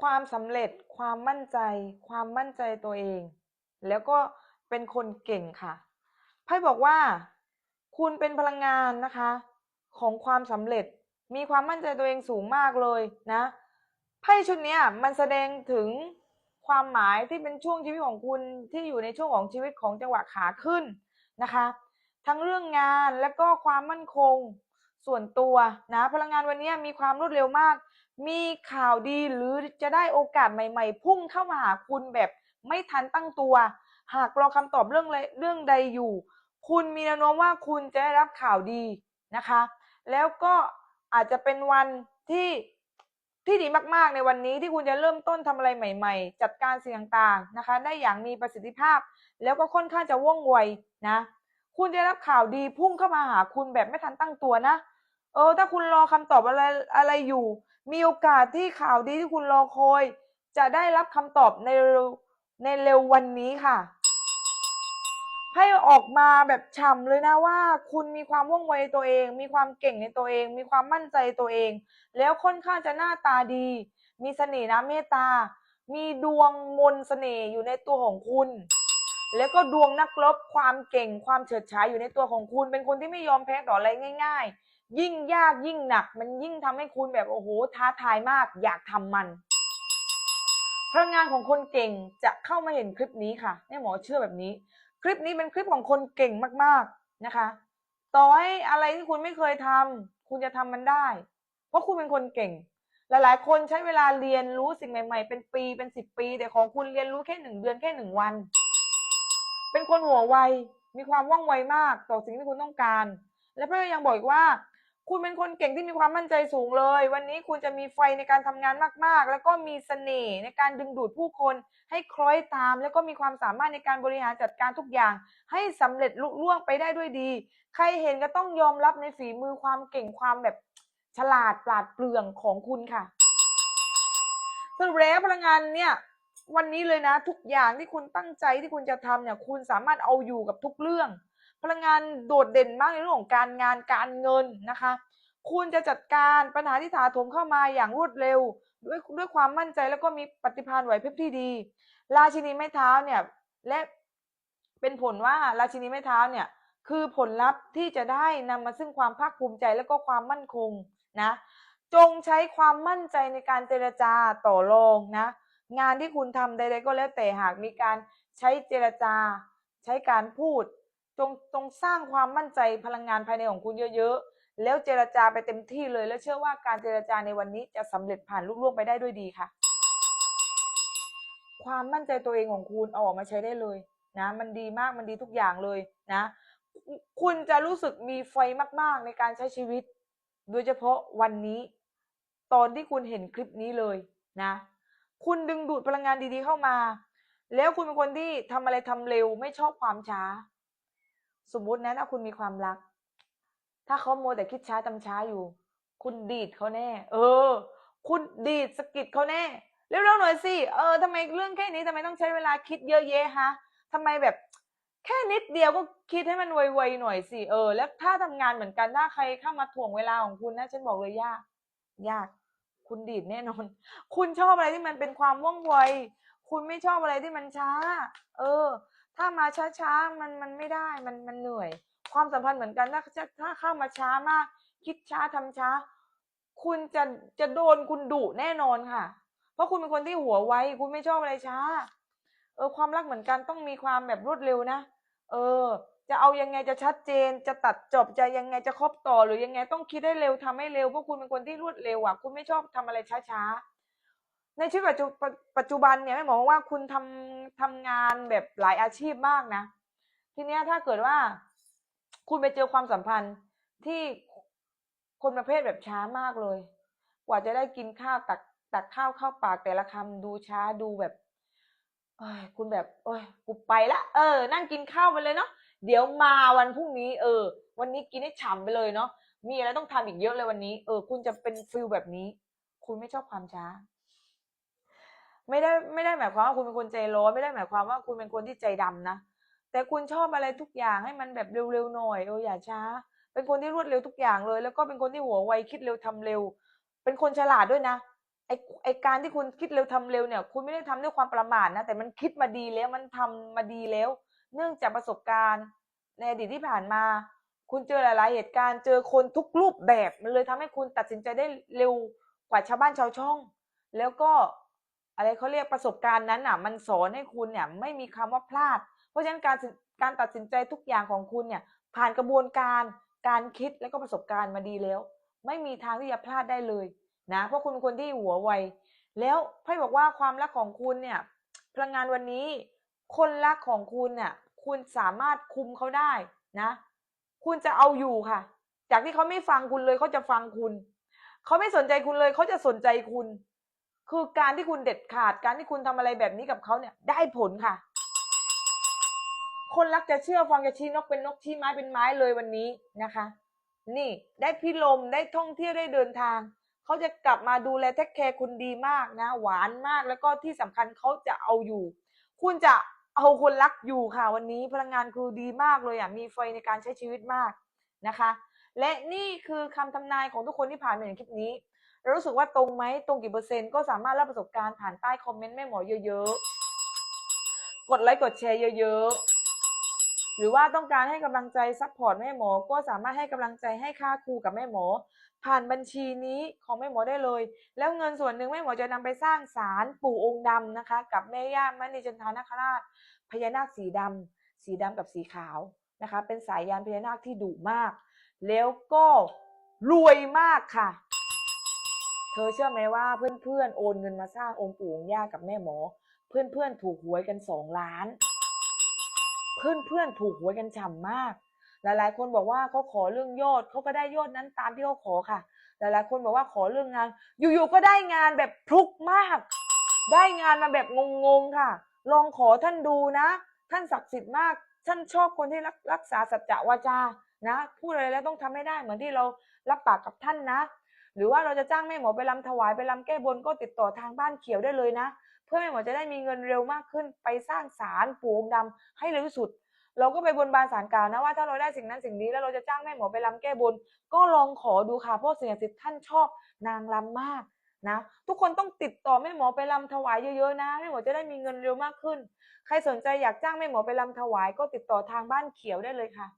ความสำเร็จ ความมั่นใจ ความมั่นใจตัวเอง แล้วก็เป็นคนเก่งค่ะไพ่บอกว่า คุณเป็นพลังงานนะคะ ของความสำเร็จ มีความมั่นใจตัวเองสูงมากเลยนะไพ่ชุดนี้มันแสดงถึงความหมายที่เป็นช่วงชีวิตของคุณที่อยู่ในช่วงของชีวิตของจังหวะขาขึ้นนะคะ ทั้งเรื่องงานและก็ความมั่นคง ส่วนตัวนะพลังงานวันนี้มีความรวดเร็วมาก มีข่าวดีหรือจะได้โอกาสใหม่ ๆ พุ่งเข้ามาหาคุณแบบไม่ทันตั้งตัว หากรอคำตอบเรื่องอะไรเรื่องใดอยู่ คุณมีแนวโน้มว่าคุณจะได้รับข่าวดีนะคะ แล้วก็อาจจะเป็นวันที่ที่ดีมากๆในวันนี้ที่คุณจะเริ่มต้นทำอะไรใหม่ ๆ จัดการสิ่งต่างๆนะคะ ได้อย่างมีประสิทธิภาพ แล้วก็ค่อนข้างจะว่องไวนะ คุณจะได้รับข่าวดีพุ่งเข้ามาหาคุณแบบไม่ทันตั้งตัวนะ เออ ถ้าคุณรอคำตอบอะไรอะไรอยู่ มีโอกาสที่ข่าวดีที่คุณรอคอย จะได้รับคำตอบในเร็วในเร็ววันนี้ค่ะ ให้ออกมาแบบฉ่ำเลยนะว่า คุณมีความว่องไวในตัวเอง มีความเก่งในตัวเอง มีความมั่นใจตัวเอง แล้วค่อนข้างจะหน้าตาดี มีเสน่ห์นะเมตตา มีดวงมนเสน่ห์อยู่ในตัวของคุณ แล้วก็ดวงนักรบความเก่งความเฉิดฉายอยู่ในตัวของคุณ เป็นคนที่ไม่ยอมแพ้ต่ออะไรง่าย ๆ ยิ่งยากยิ่งหนัก มันยิ่งทำให้คุณแบบโอ้โหท้าทายมาก อยากทำมันพลังงานของคนเก่งจะเข้ามาเห็นคลิปนี้ค่ะแม่หมอเชื่อแบบนี้ คลิปนี้เป็นคลิปของคนเก่งมากๆนะคะ ต่อให้อะไรที่คุณไม่เคยทำคุณจะทำมันได้ เพราะคุณเป็นคนเก่ง หลายๆ คนใช้เวลาเรียนรู้สิ่งใหม่ ๆ เป็นปีเป็นสิบปี แต่ของคุณเรียนรู้แค่หนึ่งเดือนแค่หนึ่งวัน เป็นคนหัวไว มีความว่องไวมากต่อสิ่งที่คุณต้องการ และเพื่อยังบอกอีกว่า คุณเป็นคนเก่งที่มีความมั่นใจสูงเลย วันนี้คุณจะมีไฟในการทำงานมากๆ แล้วก็มีเสน่ห์ในการดึงดูดผู้คนให้คล้อยตาม แล้วก็มีความสามารถในการบริหารจัดการทุกอย่าง ให้สำเร็จลุล่วงไปได้ด้วยดี ใครเห็นก็ต้องยอมรับในฝีมือความเก่งความแบบฉลาดปราดเปรื่องของคุณค่ะสรุปแล้วพลังงานเนี่ย วันนี้เลยนะ ทุกอย่างที่คุณตั้งใจที่คุณจะทำเนี่ย คุณสามารถเอาอยู่กับทุกเรื่อง พลังงานโดดเด่นมากในเรื่องของการงานการเงินนะคะ คุณจะจัดการปัญหาที่ถาโถมเข้ามาอย่างรวดเร็ว ด้วยด้วยความมั่นใจแล้วก็มีปฏิภาณไหวพริบที่ดี ราชินีไม้เท้าเนี่ยและเป็นผลว่าราชินีไม้เท้าเนี่ยคือผลลัพธ์ที่จะได้นำมาซึ่งความภาคภูมิใจแล้วก็ความมั่นคงนะ จงใช้ความมั่นใจในการเจรจาต่อรองนะ งานที่คุณทำใด ๆ ก็แล้วแต่หากมีการใช้เจรจา ใช้การพูดจงจงสร้างความมั่นใจพลังงานภายในของคุณเยอะๆ แล้วเจรจาไปเต็มที่เลย แล้วเชื่อว่าการเจรจาในวันนี้จะสำเร็จผ่านลุล่วงไปได้ด้วยดีค่ะ ความมั่นใจตัวเองของคุณเอาออกมาใช้ได้เลยนะ มันดีมากมันดีทุกอย่างเลยนะ คุณจะรู้สึกมีไฟมากๆในการใช้ชีวิต โดยเฉพาะวันนี้ ตอนที่คุณเห็นคลิปนี้เลยนะ คุณดึงดูดพลังงานดีๆเข้ามา แล้วคุณเป็นคนที่ทำอะไรทำเร็วไม่ชอบความช้า สมมุตินะถ้าคุณมีความรัก ถ้าเขาโมแต่คิดช้าทำช้าอยู่ คุณดีดเขาแน่ เออ คุณดีดสกิดเขาแน่เร็วๆหน่อยสิเออทำไมเรื่องแค่นี้ทำไมต้องใช้เวลาคิดเยอะแยะฮะทำไมแบบแค่นิดเดียวก็คิดให้มันไวๆหน่อยสิเออ แล้วถ้าทำงานเหมือนกันถ้าใครเข้ามาถ่วงเวลาของคุณนะฉันบอกเลยยาก ยาก คุณดีดแน่นอน คุณชอบอะไรที่มันเป็นความว่องไว คุณไม่ชอบอะไรที่มันช้า เออ ถ้ามาช้าๆ มันมันไม่ได้ มันมันเหนื่อย ความสัมพันธ์เหมือนกัน ถ้าถ้าถ้าเข้ามาช้ามาก คิดช้าทำช้า คุณจะจะโดนคุณดุแน่นอนค่ะ เพราะคุณเป็นคนที่หัวไว คุณไม่ชอบอะไรช้า เออ ความรักเหมือนกันต้องมีความแบบรวดเร็วนะ เออ จะเอายังไงจะชัดเจน จะตัดจบจะยังไงจะครบต่อ หรือยังไงต้องคิดให้เร็วทำให้เร็วเพราะคุณเป็นคนที่รวดเร็วอะคุณไม่ชอบทำอะไรช้าๆ ในชีวิตปัจจุปัจจุบันเนี่ยไม่หมายว่าคุณทำทำงานแบบหลายอาชีพมากนะ ทีเนี้ยถ้าเกิดว่า คุณไปเจอความสัมพันธ์ที่คนประเภทแบบช้ามากเลย กว่าจะได้กินข้าวตักตักข้าวเข้าปากแต่ละคำดูช้าดูแบบเอ้ยคุณแบบเอ้ยกูไปละเออ นั่งกินข้าวไปเลยเนาะ เดี๋ยวมาวันพรุ่งนี้ เออ วันนี้กินให้ฉ่ำไปเลยเนาะมีอะไรต้องทำอีกเยอะเลยวันนี้ เออ คุณจะเป็นฟิลแบบนี้ คุณไม่ชอบความช้า ไม่ได้ไม่ได้หมายความว่าคุณเป็นคนใจร้อนไม่ได้หมายความว่าคุณเป็นคนที่ใจดำนะแต่คุณชอบอะไรทุกอย่างให้มันแบบเร็วๆหน่อยเอออย่าช้า เป็นคนที่รวดเร็วทุกอย่างเลย แล้วก็เป็นคนที่หัวไวคิดเร็วทำเร็ว เป็นคนฉลาดด้วยนะไอไอการที่คุณคิดเร็วทำเร็วเนี่ย คุณไม่ได้ทำด้วยความประมาทนะแต่มันคิดมาดีแล้วมันทำมาดีแล้ว เนื่องจากประสบการณ์ ในอดีตที่ผ่านมา คุณเจอหลาย ๆ เหตุการณ์เจอคนทุกรูปแบบมันเลยทำให้คุณตัดสินใจได้เร็วกว่าชาวบ้านชาวช่อง แล้วก็อะไรเขาเรียกประสบการณ์นั้นอะ มันสอนให้คุณเนี่ยไม่มีคำว่าพลาด เพราะฉะนั้นการการตัดสินใจทุกอย่างของคุณเนี่ย ผ่านกระบวนการการคิดและก็ประสบการณ์มาดีแล้ว ไม่มีทางที่จะพลาดได้เลยนะเพราะคุณเป็นคนที่หัวไวแล้วไพ่บอกว่าความรักของคุณเนี่ยพลังงานวันนี้ คนรักของคุณเนี่ยคุณสามารถคุมเขาได้นะ คุณจะเอาอยู่ค่ะ จากที่เขาไม่ฟังคุณเลยเขาจะฟังคุณเขาไม่สนใจคุณเลยเขาจะสนใจคุณ คือการที่คุณเด็ดขาดการที่คุณทำอะไรแบบนี้กับเขาเนี่ย ได้ผลค่ะ คนรักจะเชื่อฟังจะชี้นกเป็นนกชี้ไม้เป็นไม้เลยวันนี้นะคะ นี่ได้พิลมได้ท่องเที่ยวได้เดินทางเขาจะกลับมาดูแลเทคแคร์คุณดีมากนะ หวานมากแล้วก็ที่สำคัญเขาจะเอาอยู่ คุณจะ เอาคนรักอยู่ค่ะวันนี้พลังงานคือดีมากเลยอะมีไฟในการใช้ชีวิตมากนะคะ และนี่คือคำทำนายของทุกคนที่ผ่านมาอย่างคลิปนี้เรารู้สึกว่าตรงไหมตรงกี่เปอร์เซ็นต์ก็สามารถเล่าประสบการณ์ผ่านใต้คอมเมนต์แม่หมอเยอะๆ กดไลค์กดแชร์เยอะๆ หรือว่าต้องการให้กำลังใจซัพพอร์ตแม่หมอ ก็สามารถให้กำลังใจให้ค่าครูกับแม่หมอ ผ่านบัญชีนี้ของแม่หมอได้เลย แล้วเงินส่วนหนึ่งแม่หมอจะนำไปสร้างศาลปู่องค์ดำนะคะ กับแม่ย่ามณีจันทานาคราช พญานาคสีดำสีดำกับสีขาวนะคะ เป็นสายยานพญานาคที่ดุมาก แล้วก็รวยมากค่ะ เธอเชื่อไหมว่าเพื่อนๆโอนเงินมาสร้างองค์ปู่องค์ย่ากับแม่หมอ เพื่อนๆถูกหวยกันสองล้าน เพื่อนๆถูกหวยกันฉ่ำมาก หลายๆ คนบอกว่าเขาขอเรื่องยอดเขาก็ได้ยอดนั้นตามที่เขาขอค่ะ หลายๆ คนบอกว่าขอเรื่องงาน อยู่ๆก็ได้งานแบบพลุกมาก ได้งานมาแบบงงๆค่ะ ลองขอท่านดูนะ ท่านศักดิ์สิทธิ์มาก ท่านชอบคนที่รักรกษาสัจจะวาจานะพูดอะไรแล้วต้องทำให้ได้เหมือนที่เรารับปากกับท่านนะ หรือว่าเราจะจ้างแม่หมอไปรำถวายไปรำแก้บนก็ติดต่อทางบ้านเขียวได้เลยนะ เพื่อแม่หมอจะได้มีเงินเร็วมากขึ้นไปสร้างศาลปู่องค์ดำให้เร็วที่สุด เราก็ไปบนบานสารกล่าวนะว่าถ้าเราได้สิ่งนั้นสิ่งนี้แล้วเราจะจ้างแม่หมอไปรำแก้บน ก็ลองขอดูค่ะเพราะสิ่งศักดิ์สิทธิ์ท่านชอบนางรำมากนะ ทุกคนต้องติดต่อแม่หมอไปรำถวายเยอะๆนะแม่หมอจะได้มีเงินเร็วมากขึ้น ใครสนใจอยากจ้างแม่หมอไปรำถวาย ก็ติดต่อทางบ้านเขียวได้เลยค่ะ